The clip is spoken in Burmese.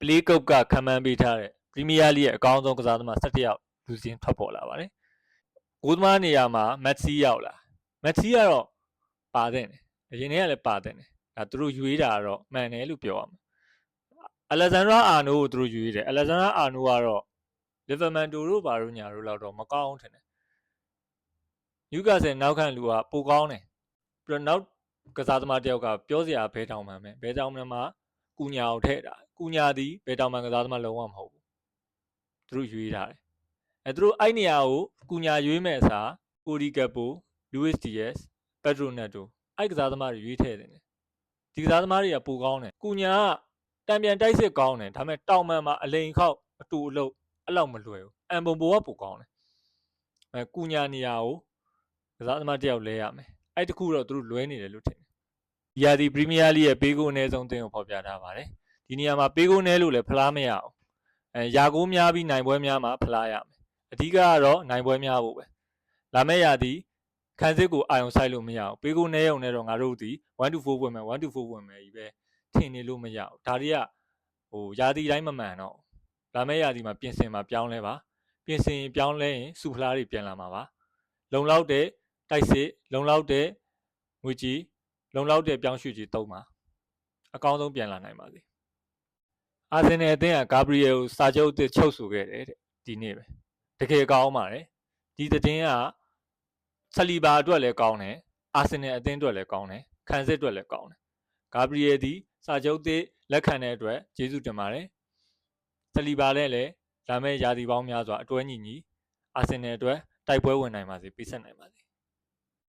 ပလေးကုတ်ကခံမှန်းပေးထားတဲ့ပရီးမီးယားလိရဲ့အကောင်းဆုံးကစားသမား17ယောက်လူစင်းထွက်ပေါ်လာပါတယ်။ဂိုးသမားနေရာမှာမက်ဆီရောက်လာ။မက်ဆီကတော့ပါတဲ့တယ်။အရင်တည်းကလည်းပါတဲ့တယ်။ဒါသူတို့ရွေးတာကတော့မှန်တယ်လို့ပြောရမှာ။အလက်ဇန်ဒရာအာနိုကိုသူတို့ရွေးတယ်။အလက်ဇန်ဒရာအာနိုကတော့လီဗာမန်တိုတို့ဘာလို့ညာတို့လောက်တော့မကောင်းထင်တယ်။ယူကာဆယ်နောက်ခံလူကပိုကောင်းတယ်။ပြီးတော့နောက်ကစားသမားတယောက်ကပြောစရာဘဲတောင်မှန်ပဲ။ဘဲတောင်မှန်မှာ ကူညာကိုထည့်တာ။ကူညာသည်ဘဲတောင်မှန်ကစားသမားလုံးဝမဟုတ်ဘူး။သူတို့ရွေးထားတယ်။အဲသူတို့အဲ့နေရာကိုကူညာရွေးမဲ့အစားကိုရီကပ်ပိုလူးစ်ဒီယက်စ်ပက်ဒရိုနက်တိုအဲ့ကစားသမားတွေရွေးထည့်တယ်။ဒီကစားသမားတွေကပိုကောင်းတယ်။ကူညာကတံပြန်တိုက်စစ်ကောင်းတယ်ဒါပေမဲ့တောင်မှန်မှာအလိန်ခောက်အတူအလုပ်အဲ့လောက်မလွယ်ဘူး။အမ်ဘုံဘောကပိုကောင်းတယ်။အဲကူညာနေရာကိုကစားသမားတယောက်လဲရမယ်။အဲ့တခုတော့သူတို့လွဲနေတယ်လို့ထင်တယ်။ ဒီယာဒီပရီးမီးယားလိရဲ့ပေးကိုအနည်းဆုံးအသင်းကိုဖော်ပြထားပါတယ်။ဒီနေရာမှာပေးကိုနဲလို့လည်းဖလားမရအောင်။အဲယာကိုများပြီးနိုင်ပွဲများမှာဖလားရမယ်။အဓိကကတော့နိုင်ပွဲများဖို့ပဲ။လာမယ့်ရာသီခန်းစစ်ကိုအာရုံစိုက်လို့မရအောင်ပေးကိုနဲရုံနဲ့တော့ငါတို့ဒီ1 to 4ဝင်မယ်1 to 4ဝင်မယ်ကြီးပဲထင်နေလို့မရအောင်ဒါတွေကဟိုရာသီတိုင်းမမှန်တော့လာမယ့်ရာသီမှာပြင်ဆင်မှာပြောင်းလဲပါပြင်ဆင်ပြောင်းလဲရင်စူဖလားတွေပြန်လာမှာပါ လုံလောက်တဲ့တိုက်စစ်လုံလောက်တဲ့ငွေကြီး လုံလောက်တဲ့ပြောင်းရွှေ့ကြီးသုံးပါအကောင်းဆုံးပြန်လာနိုင်ပါစေအာဆင်နယ်အသင်းကဂါဘရီယယ်ကိုစာချုပ်အသစ်ချုပ်ဆိုခဲ့တယ်တဲ့ဒီနေ့ပဲတကယ်ကောင်းပါတယ်ဒီသတင်းကဆလီဘာအတွက်လည်းကောင်းတယ်အာဆင်နယ်အသင်းအတွက်လည်းကောင်းတယ်ခံစစ်အတွက်လည်းကောင်းတယ်ဂါဘရီယယ်ဒီစာချုပ်သစ်လက်ခံတဲ့အတွက်ကျေးဇူးတင်ပါတယ်ဆလီဘာလည်းလည်းလာမယ့်ရာသီပေါင်းများစွာအတွဲညီညီအာဆင်နယ်အတွက်တိုက်ပွဲဝင်နိုင်ပါစေပေးဆက်နိုင်ပါစေ